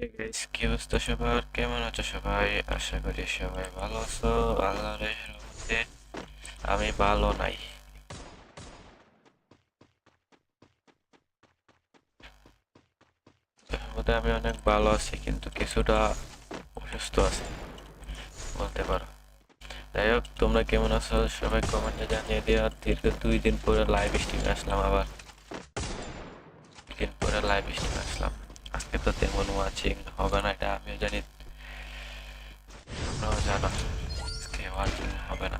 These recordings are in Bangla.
ভালো আমি ভালো নাই। আমি অনেক ভালো আছি, কিন্তু কিছুটা অসুস্থ আছি, বলতে পারো। যাই হোক, তোমরা কেমন আছো? সবাই কমেন্টে জানিয়ে দিও। আর দীর্ঘ দুই দিন পরে লাইভ স্ট্রিমে আসলাম আবার। দিন পরে লাইভ স্ট্রিমে আসলাম। আজকে তো তেমন ওয়াচিং হবে না এটা, আমিও জানি। তোমরাও জানো, আজকে ওয়াচিং হবে না।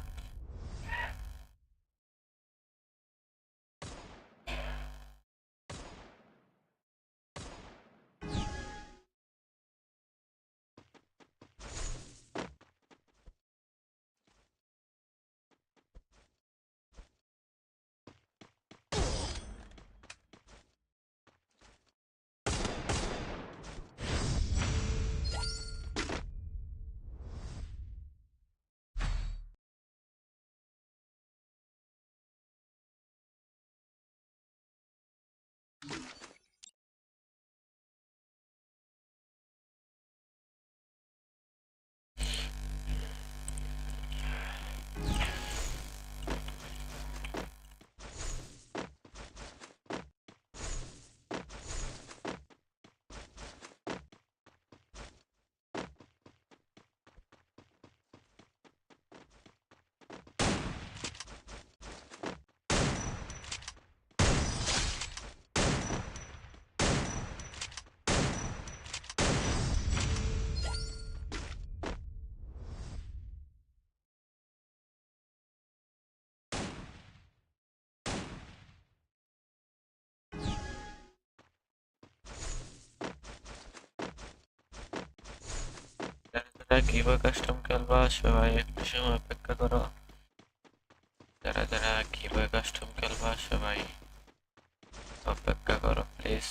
যারা কীভাবে কাস্টম খেলবা সবাই একটু সময় অপেক্ষা করো যারা যারা কীভাবে কাস্টম খেলবা সবাই অপেক্ষা করো প্লিজ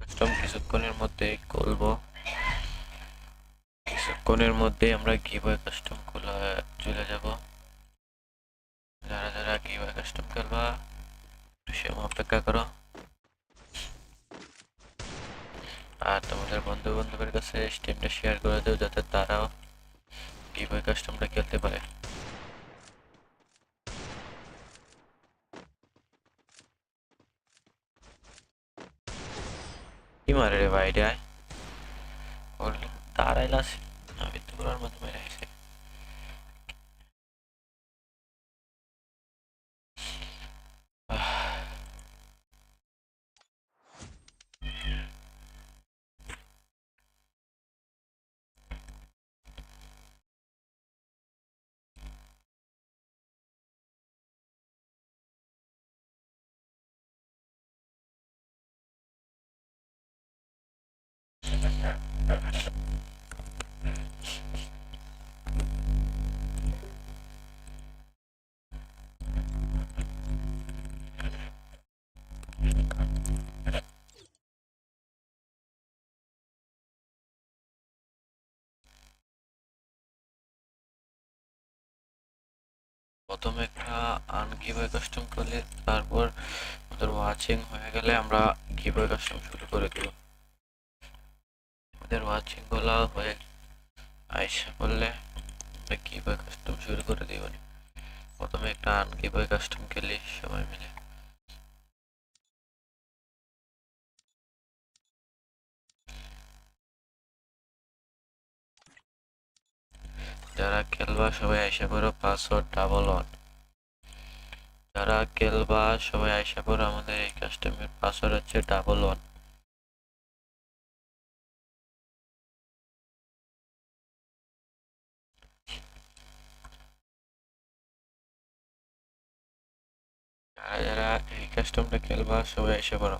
কাস্টম কিছুক্ষণের মধ্যেই করব কিছুক্ষণের মধ্যে আমরা গিভওয়ে কাস্টম খোলা চলে যাব। যারা যারা গিভওয়ে কাস্টম একটু সময় অপেক্ষা করো। আর তোমাদের বন্ধু বান্ধবের কাছে স্টিমটা শেয়ার করে দাও, যাতে তারাও গিভওয়ে কাস্টমটা খেলতে পারে। কি মারে রে ভাই, রে বললি তারাইলাস আমি তো করার মাধ্যমে রেখেছি প্রথমে একটা আনগিভওয়ে কাস্টম করলে, তারপর আমাদের ওয়াচিং হয়ে গেলে আমরা গিভওয়ে কাস্টম শুরু করে দেব। আমাদের ওয়াচিংগুলা হয়ে আইসা করলে আমরা কাস্টম শুরু করে দিব প্রথমে একটা আন আনগিভওয়ে কাস্টম খেলি সবাই মিলে। যারা খেলবা সবাই আইসা করো পাসওয়ার্ড ডাবল ওয়ান যারা খেলবা সবাই আইসা করো আমাদের এই কাস্টমের পাসওয়ার্ড হচ্ছে ডাবল ওয়ান যারা এই কাস্টমটা খেলবা সবাই এসে করো